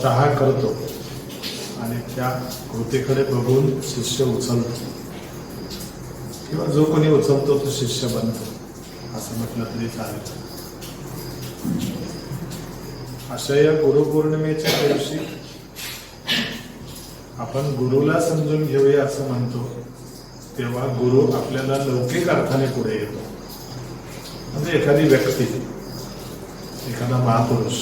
जो स्वतः करतो आणि त्या कृतीकडे बघून शिष्य उचलतो. किंवा जो कोणी उचलतो तो शिष्य बनतो. असं म्हटलं तरी चालेल. अशा या गुरुपौर्णिमेच्या दिवशी आपण गुरुला समजून घेऊया असं म्हणतो. तेव्हा गुरु आपल्याला लौकिक अर्थाने पुढे येतो. म्हणजे एखादी व्यक्ती एखादा महापुरुष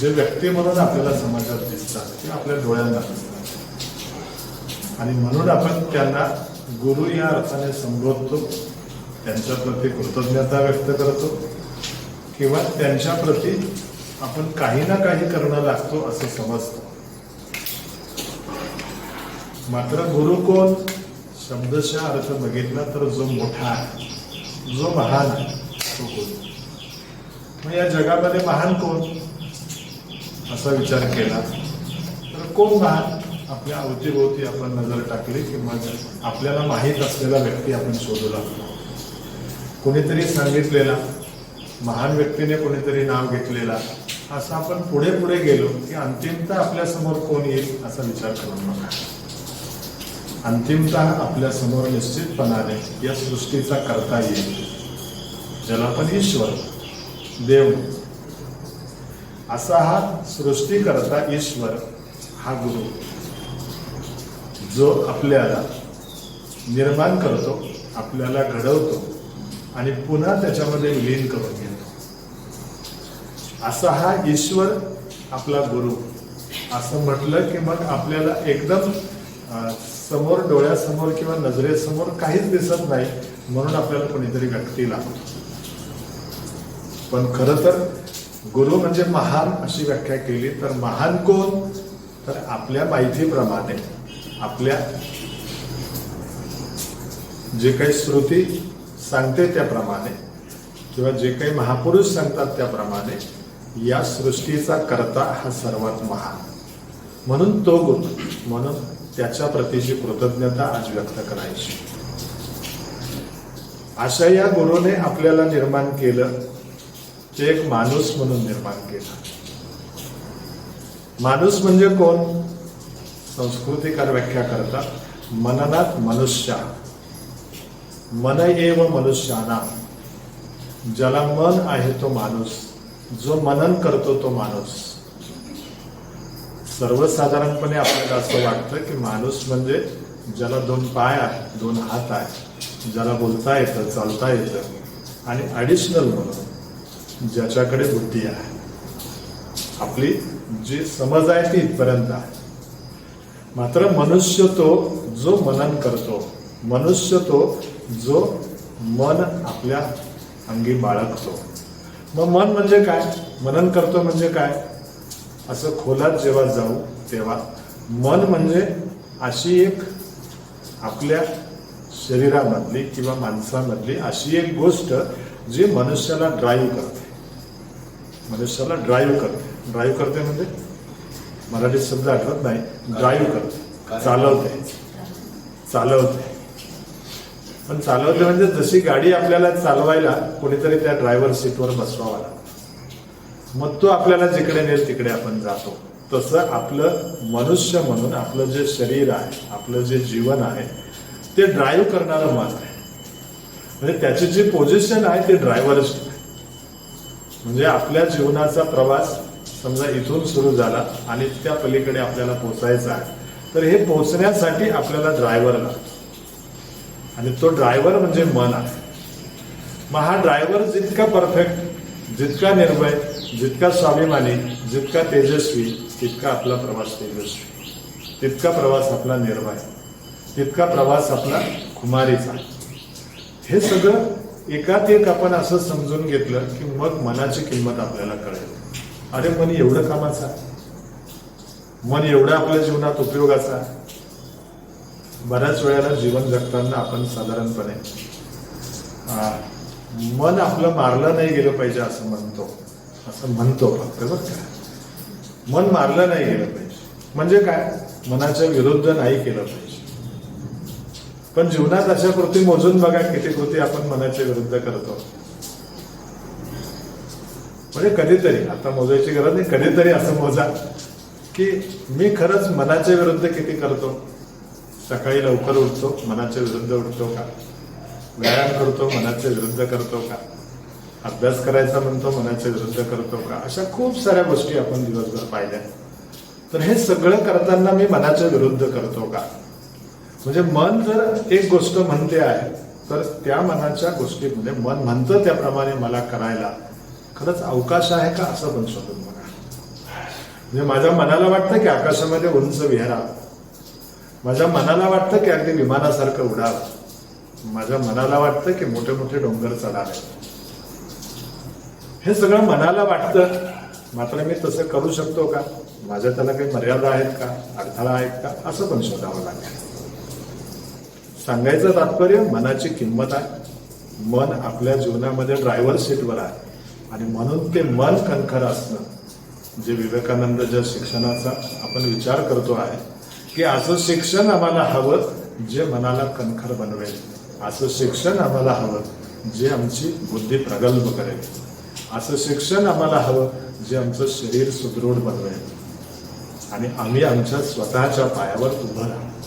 जे व्यक्ती आपल्याला समाजात दिसतात ते आपल्या डोळ्यांना दिसतात. आणि म्हणून आपण त्यांना गुरु या अर्थाने संबोधतो त्यांच्या प्रती कृतज्ञता व्यक्त करतो किंवा त्यांच्या प्रती आपण काही ना काही करणं लागतो असं समजतो. मात्र गुरु कोण? शब्दशा अर्थ बघितला तर जो मोठा आहे जो महान आहे तो गुरु. मग या जगामध्ये महान कोण? असा विचार केला. तर कोण महान आपल्या अवतीभोवती आपण नजर टाकली किंवा आपल्याला माहीत असलेला व्यक्ती आपण शोधू लागतो कोणीतरी सांगितलेला महान व्यक्तीने कोणीतरी नाव घेतलेला. असं आपण पुढे पुढे गेलो की अंतिमता आपल्यासमोर कोण येईल असा विचार करून बघा अंतिमता आपल्यासमोर निश्चितपणाने या सृष्टीचा करता येईल. ज्याला आपण ईश्वर देव असा हा सृष्टीकरता ईश्वर हा गुरु जो आपल्याला निर्माण करतो आपल्याला घडवतो आणि पुन्हा त्याच्यामध्ये लीन करून घेतो. असा हा ईश्वर आपला गुरु. असं म्हटलं की मग आपल्याला एकदम समोर डोळ्यासमोर किंवा नजरेसमोर काहीच दिसत नाही म्हणून आपल्याला कोणीतरी व्यक्ती लागतो पण खरं तर गुरु म्हणजे महान अशी व्याख्या केली तर महान कोण? तर आपल्या माहितीप्रमाणे आपल्या जे काही श्रुती सांगते त्याप्रमाणे किंवा जे काही महापुरुष सांगतात त्याप्रमाणे या सृष्टीचा कर्ता हा सर्वात महान. म्हणून तो गुरु म्हणून त्याच्या प्रतीची कृतज्ञता आज व्यक्त करायची. अशा या गुरुने आपल्याला निर्माण केलं. जे एक माणूस म्हणून निर्माण केला. माणूस म्हणजे कोण? संस्कृतीकार व्याख्या करतात मननात मनुष्य. मन एव मनुष्याना. ज्याला मन आहे तो माणूस जो मनन करतो तो माणूस. सर्वसाधारणपणे आपल्याला असं वाटतं की माणूस म्हणजे ज्याला दोन पाय आहेत दोन हात आहे ज्याला बोलता येतं चालता येतं आणि ॲडिशनल म्हणून. ज्याच्याकडे बुद्धी आहे. आपली जी समज आहे ती इथपर्यंत आहे. मात्र मनुष्य तो जो मनन करतो मनुष्य तो जो मन आपल्या अंगी बाळगतो. मग मन म्हणजे काय? मनन करतो म्हणजे काय? असं खोलात जेव्हा जाऊ तेव्हा मन म्हणजे अशी एक आपल्या शरीरामधली किंवा माणसामधली अशी एक गोष्ट जी मनुष्याला ड्राईव्ह करते. मनुष्याला ड्राईव्ह करते. ड्राईव्ह करते म्हणजे? मराठी शब्द आठवत नाही. ड्राईव्ह करते. चालवते. चालवते. पण चालवते म्हणजे जशी गाडी आपल्याला चालवायला कोणीतरी त्या ड्रायव्हर सीटवर बसवावा लागतो. मग तो आपल्याला जिकडे नेल तिकडे आपण जातो. तसं आपलं मनुष्य म्हणून आपलं जे शरीर आहे आपलं जे जीवन आहे ते ड्राईव्ह करणारं मन आहे. म्हणजे त्याची जी पोझिशन आहे ते ड्रायव्हरच म्हणजे आपल्या जीवनाचा प्रवास समजा इथून सुरू झाला आणि त्या पलीकडे आपल्याला पोहोचायचा आहे तर हे पोचण्यासाठी आपल्याला ड्रायव्हर लागतो. आणि तो ड्रायव्हर म्हणजे मन आहे. मग हा ड्रायव्हर जितका परफेक्ट जितका निर्भय जितका स्वाभिमानी जितका तेजस्वी तितका आपला प्रवास तेजस्वी. तितका प्रवास आपला निर्भय तितका प्रवास आपला खुमारीचा हे सगळं एकात एक आपण असं समजून घेतलं की मग मनाची किंमत आपल्याला कळेल. अरे मन एवढं कामाचा मन एवढं आपल्या जीवनात उपयोगाचा बऱ्याच वेळेला जीवन जगताना आपण साधारणपणे मन आपलं मारलं नाही गेलं पाहिजे असं म्हणतो. असं म्हणतो फक्त बरं का. मन मारलं नाही गेलं पाहिजे. म्हणजे काय? मनाच्या विरुद्ध नाही केलं पाहिजे. पण जीवनात अशा कृती मोजून बघा किती कृती आपण मनाच्या विरुद्ध करतो. म्हणजे कधीतरी आता मोजायची गरज नाही कधीतरी असं मोजा की मी खरंच मनाच्या विरुद्ध किती करतो. सकाळी लवकर उठतो मनाच्या विरुद्ध उठतो का? व्यायाम करतो मनाच्या विरुद्ध करतो का? अभ्यास करायचा म्हणतो मनाच्या विरुद्ध करतो का? अशा खूप साऱ्या गोष्टी आपण दिवसभर पाहिल्या. तर हे सगळं करताना मी मनाच्या विरुद्ध करतो का? म्हणजे मन जर एक गोष्ट म्हणते आहे तर त्या मनाच्या गोष्टीमध्ये मन म्हणतं त्याप्रमाणे मला करायला खरंच अवकाश आहे का असं पण शोधून बघा. म्हणजे माझ्या मनाला वाटतं की आकाशामध्ये उंच विहारावं माझ्या मनाला वाटतं की अगदी विमानासारखं उडावं. माझ्या मनाला वाटतं की मोठे मोठे डोंगर चढावे. हे सगळं मनाला वाटतं. मात्र मी तसं करू शकतो का? माझ्या त्याला काही मर्यादा आहेत का? अडथळा आहेत का? असं पण शोधावं लागेल. सांगायचं तात्पर्य मनाची किंमत आहे. मन आपल्या जीवनामध्ये ड्रायव्हर सीटवर आहे. आणि म्हणून ते मन कणखर असणं जे विवेकानंदच्या शिक्षणाचा आपण विचार करतो आहे की असं शिक्षण आम्हाला हवं जे मनाला कणखर बनवेल. असं शिक्षण आम्हाला हवं जे आमची बुद्धी प्रगल्भ करेल. असं शिक्षण आम्हाला हवं जे आमचं शरीर सुदृढ बनवेल. आणि आम्ही आमच्या स्वतःच्या पायावर उभं राहू.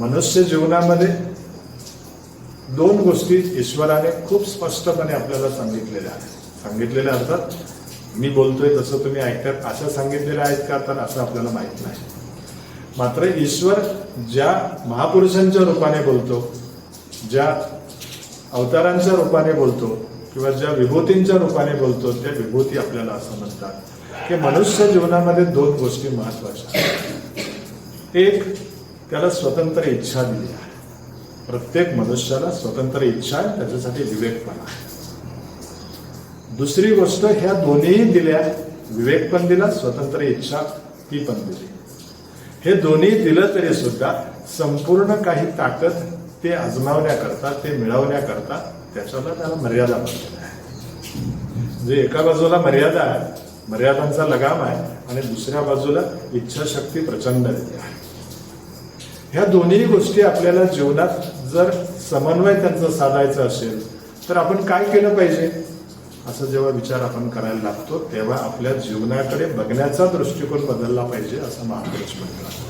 मनुष्य जीवनामध्ये दोन गोष्टी ईश्वराने खूप स्पष्टपणे आपल्याला सांगितलेल्या आहेत. सांगितलेल्या अर्थात मी बोलतोय तसं तुम्ही ऐकतात असं सांगितलेलं आहेत का तर असं आपल्याला माहीत नाही. मात्र ईश्वर ज्या महापुरुषांच्या रूपाने बोलतो ज्या अवतारांच्या रूपाने बोलतो किंवा ज्या विभूतींच्या रूपाने बोलतो त्या विभूती आपल्याला असं म्हणतात की मनुष्य जीवनामध्ये दोन गोष्टी महत्त्वाच्या एक त्याला स्वतंत्र इच्छा दिली आहे. प्रत्येक मनुष्याला स्वतंत्र इच्छा आहे त्याच्यासाठी विवेकपणा आहे. दुसरी गोष्ट ह्या दोन्हीही दिल्या विवेक पण दिला स्वतंत्र इच्छा ती पण दिली. हे दोन्ही दिलं तरी सुद्धा संपूर्ण काही ताकद ते आजमावण्याकरता ते मिळवण्याकरता त्याच्याला त्याला मर्यादा बनलेल्या आहे म्हणजे एका बाजूला मर्यादा आहे मर्यादांचा लगाम आहे आणि दुसऱ्या बाजूला इच्छाशक्ती प्रचंड आहे. ह्या दोन्ही गोष्टी आपल्याला जीवनात जर समन्वय त्यांचं साधायचं असेल तर आपण काय केलं पाहिजे? असं जेव्हा विचार आपण करायला लागतो तेव्हा आपल्या जीवनाकडे बघण्याचा दृष्टिकोन बदलला पाहिजे असं महापुरुष म्हणतात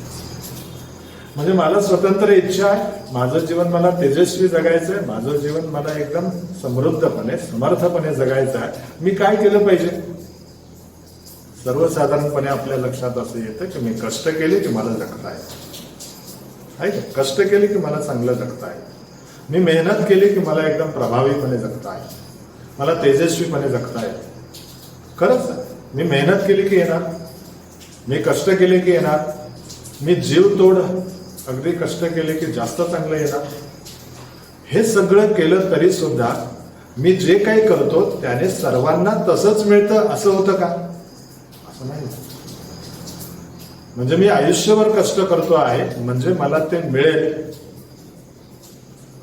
म्हणजे मला स्वतंत्र इच्छा आहे माझं जीवन मला तेजस्वी जगायचं आहे माझं जीवन मला एकदम समृद्धपणे समर्थपणे जगायचं आहे. मी काय केलं पाहिजे? सर्वसाधारणपणे आपल्या लक्षात असं येतं की मी कष्ट केले की मला जगता येतं. आहे कष्ट केले की मला चांगलं जगता येतं मी मेहनत केली की मला एकदम प्रभावीपणे जगता येतं मला तेजस्वीपणे जगता येतं खरंच मी मेहनत केली की येणार? मी कष्ट केले की येणार? मी जीव तोड अगदी कष्ट केले की जास्त चांगलं येणार? हे सगळं केलं तरी सुद्धा मी जे काही करतो त्याने सर्वांना तसंच मिळतं असं होतं का? असं नाही म्हणजे मी आयुष्यभर कष्ट करतो आहे म्हणजे मला ते मिळेल.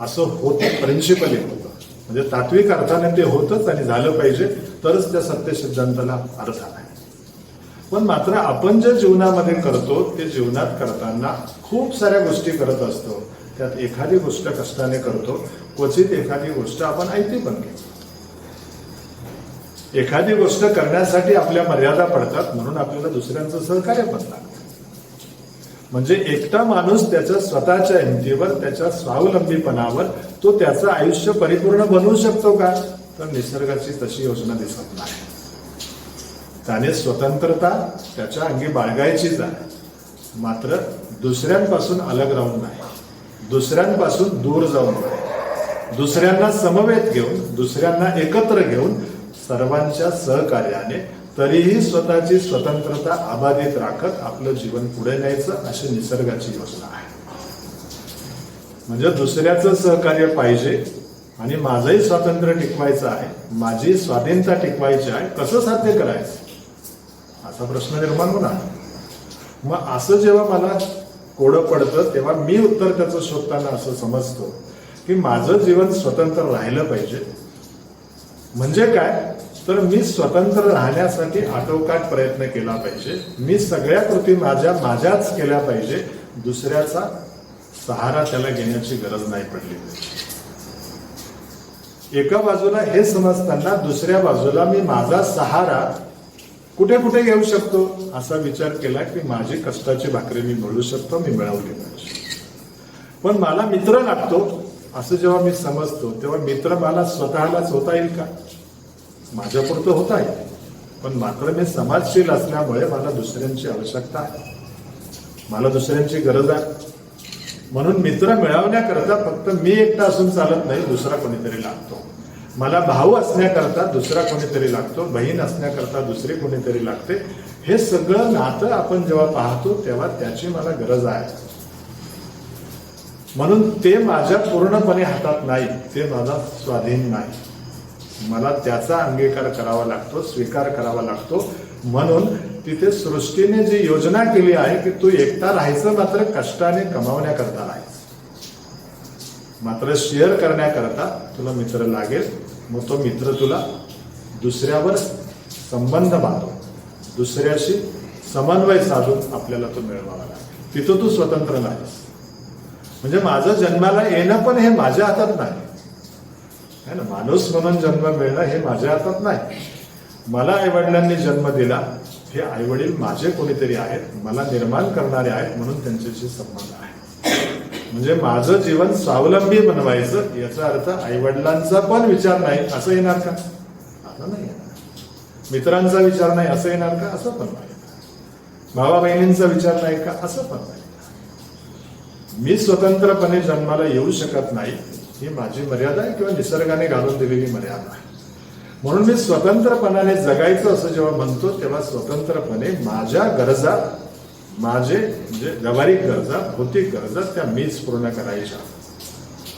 असं होत प्रिन्सिपली होतं म्हणजे तात्विक अर्थाने ते होतच आणि झालं पाहिजे तरच त्या सत्य सिद्धांताला अर्थ आहे. पण मात्र आपण जे जीवनामध्ये करतो ते जीवनात करताना खूप साऱ्या गोष्टी करत असतो. त्यात एखादी गोष्ट कष्टाने करतो क्वचित एखादी गोष्ट आपण ऐती पण घेतो. एखादी गोष्ट करण्यासाठी आपल्या मर्यादा पडतात म्हणून आपल्याला दुसऱ्यांचं सहकार्य पण लागतं. म्हणजे एकटा माणूस त्याच्या स्वतःच्या हिमतीवर त्याच्या स्वावलंबीपणावर तो त्याचं आयुष्य परिपूर्ण बनवू शकतो का? तर निसर्गाची तशी योजना दिसत नाही. त्याने स्वतंत्रता त्याच्या अंगी बाळगायचीच आहे मात्र दुसऱ्यांपासून अलग राहून नाही. दुसऱ्यांपासून दूर जाऊन नाही. दुसऱ्यांना समवेत घेऊन दुसऱ्यांना एकत्र घेऊन सर्वांच्या सहकार्याने तरीही स्वतःची स्वतंत्रता अबाधित राखत आपलं जीवन पुढे न्यायचं अशी निसर्गाची योजना आहे. म्हणजे दुसऱ्याचं सहकार्य पाहिजे आणि माझंही स्वातंत्र्य टिकवायचं आहे माझी स्वाधीनता टिकवायची आहे कसं साध्य करायचं? असा प्रश्न निर्माण होणार. मग असं जेव्हा मला कोडं पडतं तेव्हा मी उत्तर त्याचं शोधताना असं समजतो की माझं जीवन स्वतंत्र राहिलं पाहिजे. म्हणजे काय? तर मी स्वतंत्र राहण्यासाठी आटोकाट प्रयत्न केला पाहिजे. मी सगळ्या कृती माझ्या माझ्याच केल्या पाहिजे. दुसऱ्याचा सहारा त्याला घेण्याची गरज नाही पडली. पाहिजे एका बाजूला हे समजताना दुसऱ्या बाजूला मी माझा सहारा कुठे कुठे घेऊ शकतो? असा विचार केला की माझी कष्टाची भाकरी मी मिळू शकतो मी मिळवली पाहिजे. पण मला मित्र लागतो असं जेव्हा मी समजतो तेव्हा मित्र मला स्वतःलाच होता येईल का? माझ्यापुरतं होत आहे. पण मात्र मी समाजशील असल्यामुळे मला दुसऱ्यांची आवश्यकता आहे. मला दुसऱ्यांची गरज आहे. म्हणून मित्र मिळवण्याकरता फक्त मी एकटा असून चालत नाही दुसरा कोणीतरी लागतो. मला भाऊ असण्याकरता दुसरा कोणीतरी लागतो बहीण असण्याकरता दुसरी कोणीतरी लागते. हे सगळं नातं आपण जेव्हा पाहतो तेव्हा त्याची मला गरज आहे. म्हणून ते माझ्या पूर्णपणे हातात नाही ते माझा स्वाधीन नाही. मला त्याचा अंगीकार करावा लागतो स्वीकार करावा लागतो. म्हणून तिथे सृष्टीने जी योजना केली आहे की तू एकटा राहायचं मात्र कष्टाने कमावण्याकरता राहायचं. मात्र शेअर करण्याकरता तुला मित्र लागेल मग तो मित्र तुला दुसऱ्यावर संबंध बांधून दुसऱ्याशी समन्वय साधून आपल्याला तो मिळवावा लागेल. तिथं तू स्वतंत्र नाहीस म्हणजे माझं जन्माला येणं पण हे माझ्या हातात नाही. है ना माणूस म्हणून जन्म मिळणं हे माझ्या हातात नाही. मला आईवडिलांनी जन्म दिला हे आईवडील माझे कोणीतरी आहेत मला निर्माण करणारे आहेत म्हणून त्यांच्याशी संबंध आहे. म्हणजे माझं जीवन स्वावलंबी बनवायचं याचा अर्थ आईवडिलांचा पण विचार नाही असं येणार का? असं नाही येणार. मित्रांचा विचार नाही असं येणार का? असं पण नाही भावा बहिणींचा विचार नाही का? असं पण नाही मी स्वतंत्रपणे जन्माला येऊ शकत नाही ही माझी मर्यादा आहे किंवा निसर्गाने घालून दिलेली मर्यादा आहे. म्हणून मी स्वतंत्रपणाने जगायचं असं जेव्हा म्हणतो तेव्हा स्वतंत्रपणे माझ्या गरजा माझे म्हणजे व्यावहारिक गरजा भौतिक गरजा त्या मीच पूर्ण करायच्या.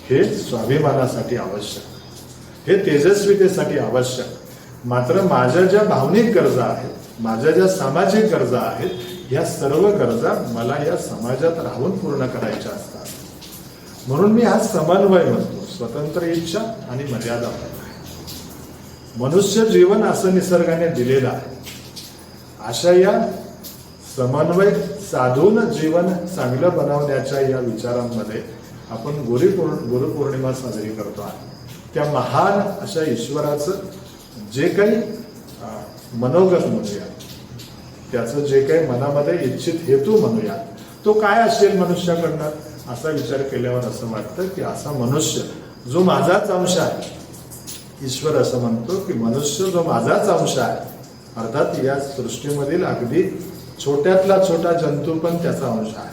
हे स्वाभिमानासाठी आवश्यक. हे तेजस्वितेसाठी आवश्यक. मात्र माझ्या ज्या भावनिक गरजा आहेत माझ्या ज्या सामाजिक गरजा आहेत या सर्व गरजा मला या समाजात राहून पूर्ण करायच्या असतात. म्हणून मी आज समन्वय म्हणतो. स्वतंत्र इच्छा आणि मर्यादा मनुष्य जीवन असं निसर्गाने दिलेलं आहे. अशा या समन्वय साधून जीवन चांगलं बनवण्याच्या या विचारांमध्ये आपण गुरुपौर गुरुपौर्णिमा साजरी करतो आहे. त्या महान अशा ईश्वराचं जे काही मनोगत म्हणूया त्याचं जे काही मनामध्ये इच्छित हेतू म्हणूया तो काय असेल मनुष्याकडनं? असा विचार केल्यावर असं वाटतं की असा मनुष्य जो माझाच अंश आहे ईश्वर असं म्हणतो की मनुष्य जो माझाच अंश आहे अर्थात या सृष्टीमधील अगदी छोट्यातला छोटा जंतू पण त्याचा अंश आहे.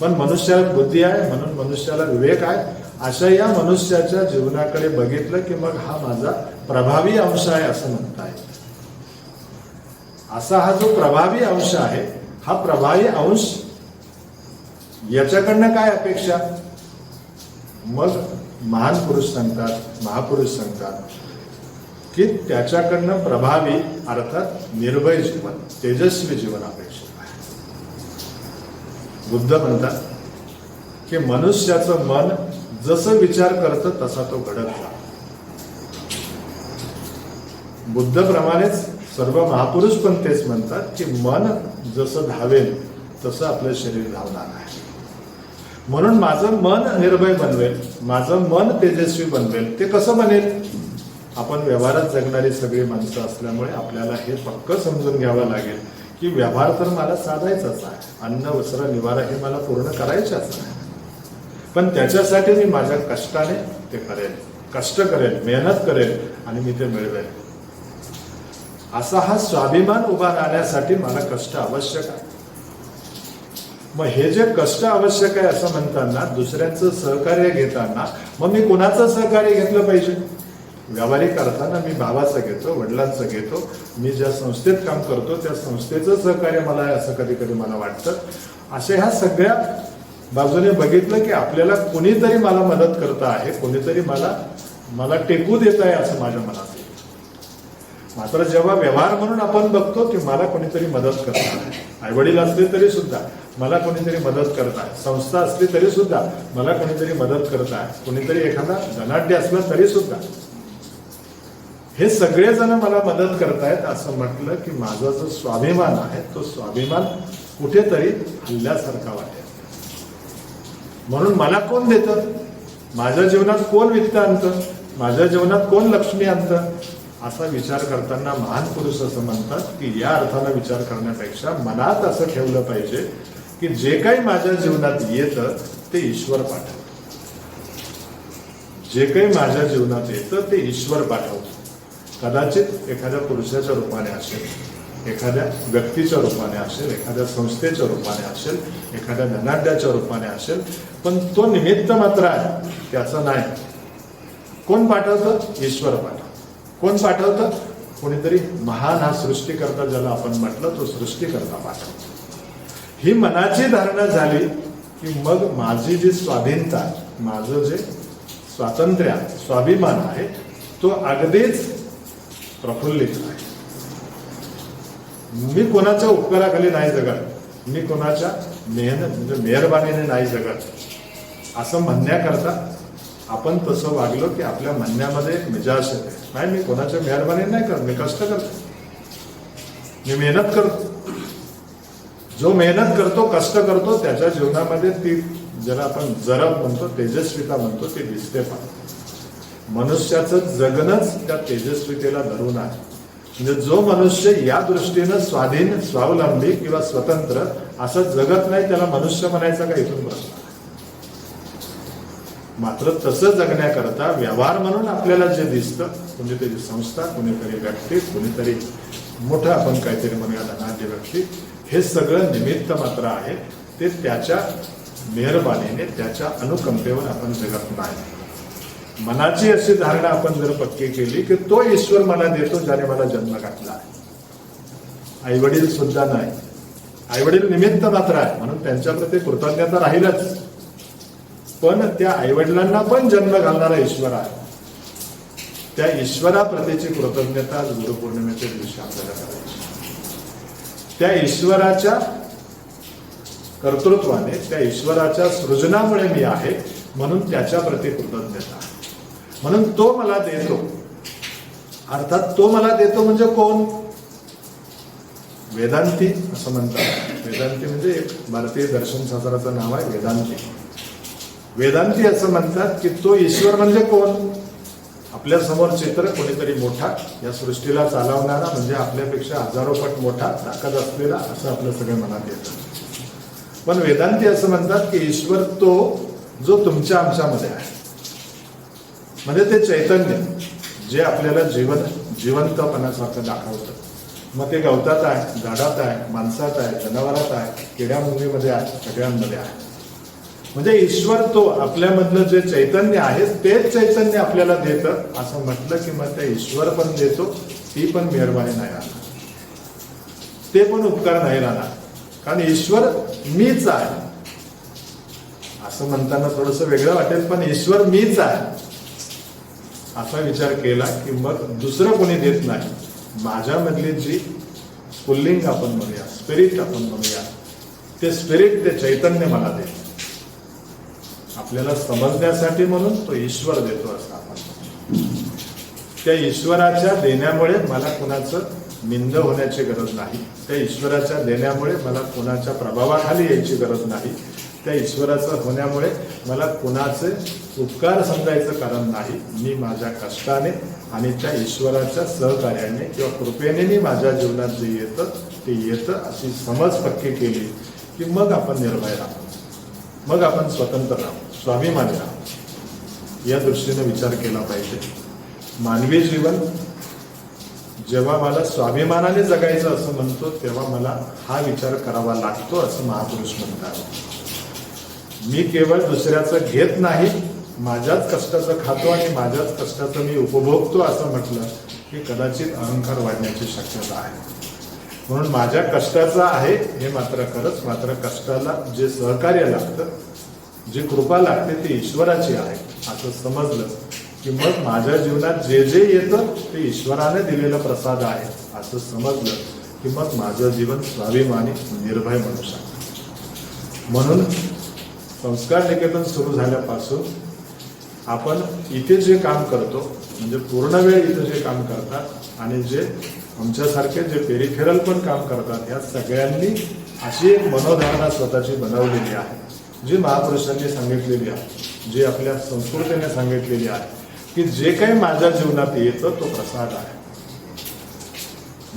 पण मनुष्याला बुद्धी आहे म्हणून मनुष्याला विवेक आहे. अशा या मनुष्याच्या जीवनाकडे बघितलं की मग हा माझा प्रभावी अंश आहे असं म्हणता येईल. असा हा जो प्रभावी अंश आहे हा प्रभावी अंश याच्याकडनं काय अपेक्षा? मग महान पुरुष सांगतात महापुरुष सांगतात की त्याच्याकडनं प्रभावी अर्थात निर्भय जीवन तेजस्वी जीवन अपेक्षित आहे. बुद्ध म्हणतात की मनुष्याचं मन जसं विचार करतं तसा तो घडत जा. बुद्धप्रमाणेच सर्व महापुरुष पण तेच म्हणतात की मन जसं धावेल तसं आपलं शरीर धावणार आहे. म्हणून माझं मन निर्भय बनवेल माझं मन तेजस्वी बनवेल. ते कसं बनेल? आपण व्यवहारात जगणारी सगळी माणसं असल्यामुळे आपल्याला हे पक्क समजून घ्यावं लागेल की व्यवहार तर मला साधायचाच आहे. अन्न वस्त्र निवारा हे मला पूर्ण करायचेच आहे. पण त्याच्यासाठी मी माझ्या कष्टाने ते करेल कष्ट करेल मेहनत करेल आणि मी ते मिळवेल. असा हा स्वाभिमान उभा राहण्यासाठी मला कष्ट आवश्यक आहे. मग हे जे कष्ट आवश्यक आहे असं म्हणताना दुसऱ्यांचं सहकार्य घेताना मग मी कुणाचं सहकार्य घेतलं पाहिजे? व्यावहारिक अर्थानं मी भावाचं घेतो वडिलांचं घेतो मी ज्या संस्थेत काम करतो त्या संस्थेचं सहकार्य मला आहे असं कधी कधी मला वाटतं. असे ह्या सगळ्या बाजूने बघितलं की आपल्याला कोणीतरी मला मदत करत आहे कोणीतरी मला मला टेकू देत आहे असं माझ्या मनात. मात्र जेव्हा व्यवहार म्हणून आपण बघतो की मला कोणीतरी मदत करत आहे. आई वडील असले तरी सुद्धा मला कोणीतरी मदत करत आहे. संस्था असली तरी सुद्धा मला कोणीतरी मदत करत आहे. कोणीतरी एखादा धनाढ्य असला तरी सुद्धा. हे सगळेजण मला मदत करतायत असं म्हटलं की माझा जो स्वाभिमान आहे तो स्वाभिमान कुठेतरी हल्ल्यासारखा वाटेल. म्हणून मला कोण देतं? माझ्या जीवनात कोण वित्त आणतं? माझ्या जीवनात कोण लक्ष्मी आणतं? असा विचार करताना महान पुरुष असं म्हणतात की या अर्थानं विचार करण्यापेक्षा मनात असं ठेवलं पाहिजे की जे काही माझ्या जीवनात येतं ते ईश्वर पाठव. जे काही माझ्या जीवनात येतं ते ईश्वर पाठव. कदाचित एखाद्या पुरुषाच्या रूपाने असेल एखाद्या व्यक्तीच्या रूपाने असेल एखाद्या संस्थेच्या रूपाने असेल एखाद्या धनाढ्याच्या रूपाने असेल पण तो निमित्त मात्र आहे त्याचं नाही. कोण पाठवतं? ईश्वर पाठव कोण पाठवतं? कोणीतरी महान हा सृष्टीकर्ता ज्याला आपण म्हटलं तो सृष्टीकर्ता पाठवतो. ही मनाची धारणा झाली की मग माझी जी स्वाधीनता माझं जे स्वातंत्र्य स्वाभिमान आहे तो अगदीच प्रफुल्लित आहे. मी कोणाच्या उपकाराखाली नाही जगत? मी कोणाच्या मेहनत म्हणजे मेहरबानीने नाही जगत? असं म्हणण्याकरता आपण तसं वागलो की आपल्या म्हणण्यामध्ये एक मिजाज येते नाही मी कोणाच्या मेहरबानी नाही करत मी कष्ट करतो. मी मेहनत करतो. जो मेहनत करतो कष्ट करतो त्याच्या जीवनामध्ये ती ज्याला आपण जरब म्हणतो तेजस्विता म्हणतो ती दिसते पण. मनुष्याचं जगणंच त्या तेजस्वितेला धरून आहे. म्हणजे जो मनुष्य या दृष्टीनं स्वाधीन स्वावलंबी किंवा स्वतंत्र असं जगत नाही त्याला मनुष्य म्हणायचा का इथून प्रश्न मात्र तसं जगण्याकरता व्यवहार म्हणून आपल्याला जे दिसतं कोणीतरी संस्था कोणीतरी व्यक्ती कोणीतरी मोठं आपण काहीतरी म्हणूया धनाढ्य व्यक्ती हे सगळं निमित्त मात्र आहे. ते त्याच्या मेहरबानीने त्याच्या अनुकंपेवर आपण जगत नाही. मनाची अशी धारणा आपण जर पक्की केली की तो ईश्वर मला देतो ज्याने मला जन्म घातला आहे. आई वडील सुद्धा नाही. आई वडील निमित्त मात्र आहे. म्हणून त्यांच्याप्रती कृतज्ञता राहीलच. पण त्या आईवडिलांना पण जन्म घालणारा ईश्वर आहे. त्या ईश्वराप्रतीची कृतज्ञता गुरुपौर्णिमेच्या दिवशी आपल्याला करायची. त्या ईश्वराच्या कर्तृत्वाने त्या ईश्वराच्या सृजनामुळे मी आहे म्हणून त्याच्या प्रती कृतज्ञता म्हणून तो मला देतो. अर्थात तो मला देतो म्हणजे कोण? वेदांती असं म्हणतात. वेदांती म्हणजे एक भारतीय दर्शन शास्त्राचं नाव आहे वेदांती. वेदांती असं म्हणतात की तो ईश्वर म्हणजे कोण? आपल्यासमोर चित्र कोणीतरी मोठा या सृष्टीला चालवणारा म्हणजे आपल्यापेक्षा हजारो पट मोठा ताकद असलेला असं आपल्या सगळ्या मनात येतं. पण वेदांती असं म्हणतात की ईश्वर तो जो तुमच्या आमच्यामध्ये आहे. म्हणजे ते चैतन्य जे आपल्याला जीवन जिवंतपणासारखं दाखवतं. मग ते गवतात आहे झाडात आहे माणसात आहे जनावरात आहे किड्यामुंगीमध्ये आहे सगळ्यांमध्ये आहे. म्हणजे ईश्वर तो आपल्यामधलं जे चैतन्य आहे तेच चैतन्य आपल्याला देतं. असं म्हटलं की मग ते ईश्वर पण देतो ती पण मेहरबानी नाही राहणार. ते पण उपकार नाही राहणार. कारण ईश्वर मीच आहे. असं म्हणताना थोडस वेगळं वाटेल पण ईश्वर मीच आहे. असा विचार केला की मग दुसरं कोणी देत नाही. माझ्यामधली जी पुल्लिंग आपण म्हणूया स्पिरिट आपण म्हणूया ते स्पिरिट ते चैतन्य मला देत. आपल्याला समजण्यासाठी म्हणून तो ईश्वर देतो असं आपण त्या ईश्वराच्या देण्यामुळे मला कुणाचं निंद होण्याची गरज नाही. त्या ईश्वराच्या देण्यामुळे मला कुणाच्या प्रभावाखाली यायची गरज नाही. त्या ईश्वराचं होण्यामुळे मला कुणाचे उपकार समजायचं कारण नाही. मी माझ्या कष्टाने आणि त्या ईश्वराच्या सहकार्याने किंवा कृपेने मी माझ्या जीवनात जे येतं ते येतं अशी समज पक्की केली की मग आपण निर्भय राहतो मग आपण स्वतंत्र राहू. स्वाभिमानी या दृष्टीने विचार केला पाहिजे. मानवी जीवन जेव्हा मला स्वाभिमानाने जगायचं असं म्हणतो तेव्हा मला हा विचार करावा लागतो असं महापुरुष म्हणतात. मी केवळ दुसऱ्याचं घेत नाही माझ्याच कष्टाचं खातो आणि माझ्याच कष्टाचं मी उपभोगतो असं म्हटलं की कदाचित अहंकार वाढण्याची शक्यता आहे. म्हणून माझ्या कष्टाचं आहे हे मात्र खरंच मात्र कष्टाला जे सहकार्य लागतं जी कृपा लागते ती ईश्वराची आहे. असं समजलं की मग माझ्या जीवनात जे जे येतं ते ईश्वराने दिलेलं प्रसाद आहे. असं समजलं की मग माझं जीवन स्वाभिमानी निर्भय म्हणू शकतं. म्हणून संस्कार निकेतन सुरू झाल्यापासून आपण इथे जे काम करतो म्हणजे पूर्ण वेळ इथं जे काम करतात आणि जे आमच्यासारखे जे पेरिफेरल पण काम करतात या सगळ्यांनी अशी एक मनोधारणा स्वतःची बनवलेली आहे. जी महापुरुषांनी सांगितलेली आहे जी आपल्या संस्कृतीने सांगितलेली आहे की जे काही माझ्या जीवनात येतं तो प्रसाद आहे.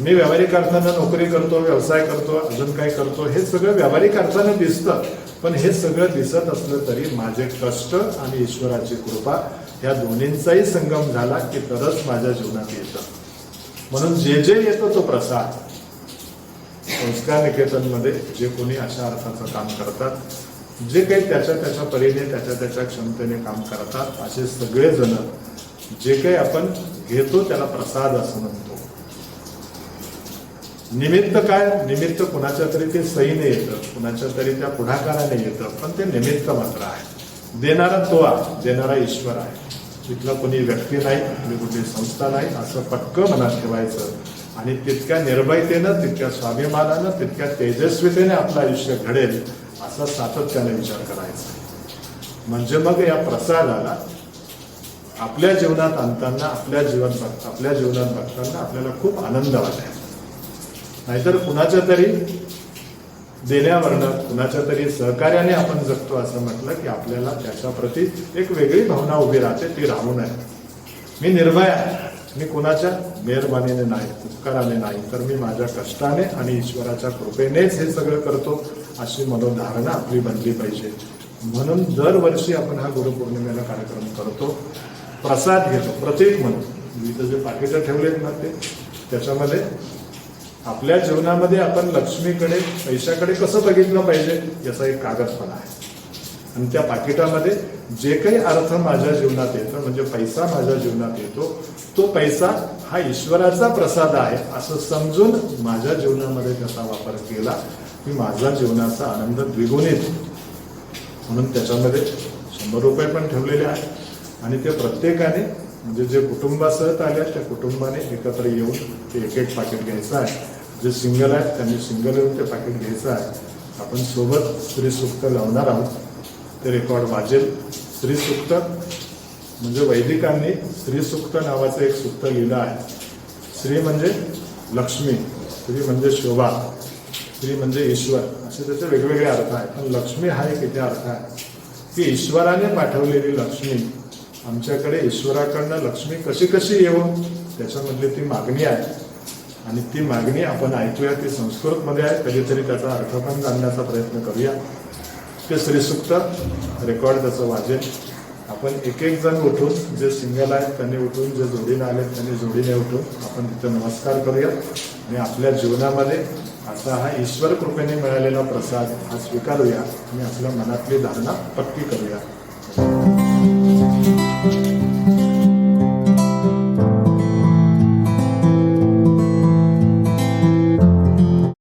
मी व्यावहारिक अर्थानं नोकरी करतो व्यवसाय करतो अजून काही करतो हे सगळं व्यावहारिक अर्थानं दिसतं पण हे सगळं दिसत असलं तरी माझे कष्ट आणि ईश्वराची कृपा ह्या दोन्हींचाही संगम झाला की तरच माझ्या जीवनात येतं. म्हणून जे जे येतं तो प्रसाद. संस्कार निकेतनमध्ये जे कोणी अशा अर्थाचं काम करतात जे काही त्याच्या त्याच्या परीने त्याच्या त्याच्या क्षमतेने काम करतात असे सगळेजण जे काही आपण घेतो त्याला प्रसाद असं म्हणतो. निमित्त काय? निमित्त कुणाच्या तरी ते सईने येतं कुणाच्या तरी त्या पुढाकाराने येतं पण ते निमित्त मात्र आहे. देणारा तो आहे देणारा ईश्वर आहे. तिथला कोणी व्यक्ती नाही कुठली कुठली संस्था नाही असं पक्क मनात ठेवायचं. आणि तितक्या निर्भयतेनं तितक्या स्वाभिमानानं तितक्या तेजस्वीतेने आपलं आयुष्य घडेल असा सातत्याने विचार करायचा. म्हणजे मग या प्रसादाला आपल्या जीवनात आणताना आपल्या जीवन बघ आपल्या जीवनात बघताना आपल्याला खूप आनंद वाटायचा नाहीतर कुणाच्या तरी देण्यावरनं कुणाच्या तरी सहकार्याने आपण जगतो असं म्हटलं की आपल्याला त्याच्या प्रती एक वेगळी भावना उभी राहते ती राहू नये. मी निर्भय आहे. मी कुणाच्या मेहरबानीने नाही उपकाराने नाही तर मी माझ्या कष्टाने आणि ईश्वराच्या कृपेनेच हे सगळं करतो. अशी मनोधारणा आपली बनली पाहिजे. म्हणून दरवर्षी आपण हा गुरुपौर्णिमेला कार्यक्रम करतो. प्रसाद घेतो. प्रत्येक म्हणून. विविध जे पाकिटं ठेवलेत ना ते त्याच्यामध्ये आपल्या जीवनामध्ये आपण लक्ष्मीकडे पैशाकडे कसं बघितलं पाहिजे याचा एक कागद पण आहे. आणि त्या पाकिटामध्ये जे काही अर्थ माझ्या जीवनात येतं म्हणजे पैसा माझ्या जीवनात येतो तो पैसा हा ईश्वराचा प्रसाद आहे असं समजून माझ्या जीवनामध्ये त्याचा वापर केला. की माझा जीवनाचा आनंद द्विगुणित म्हणून त्याच्यामध्ये शंभर रुपये पण ठेवलेले आहेत. आणि ते प्रत्येकाने म्हणजे जे कुटुंबासह आले त्या कुटुंबाने एकत्र येऊन ते एक एक पाकिट घ्यायचं आहे. जे सिंगल आहेत त्यांनी सिंगल येऊन ते पाकिट घ्यायचं आहे. आपण सोबत स्त्रीसुक्त लावणार आहोत. ते रेकॉर्ड वाजेल. स्त्रीसुक्त म्हणजे वैदिकांनी स्त्रीसुक्त नावाचं एक सुक्त लिहिलं आहे. स्त्री म्हणजे लक्ष्मी. स्त्री म्हणजे शोभा. स्त्री म्हणजे ईश्वर. असे त्याचे वेगवेगळे अर्थ आहेत. पण लक्ष्मी हा एक इथे अर्थ आहे. की ईश्वराने पाठवलेली लक्ष्मी आमच्याकडे ईश्वराकडनं लक्ष्मी कशी कशी येऊ त्याच्यामधली ती मागणी आहे. आणि ती मागणी आपण ऐकूया ती संस्कृतमध्ये आहे. कधीतरी त्याचा अर्थ पण जाणण्याचा प्रयत्न करूया. ते श्रीसुक्त रेकॉर्ड त्याचं वाजेल. आपण एक एक जण उठून जे सिंगल आहेत त्यांनी उठून जे जोडीने आले त्यांनी जोडीने उठून आपण तिथे नमस्कार करूया. आणि आपल्या जीवनामध्ये असा हा ईश्वर कृपेने मिळालेला प्रसाद हा स्वीकारूया. आणि आपल्या मनातली धारणा पक्की करूया.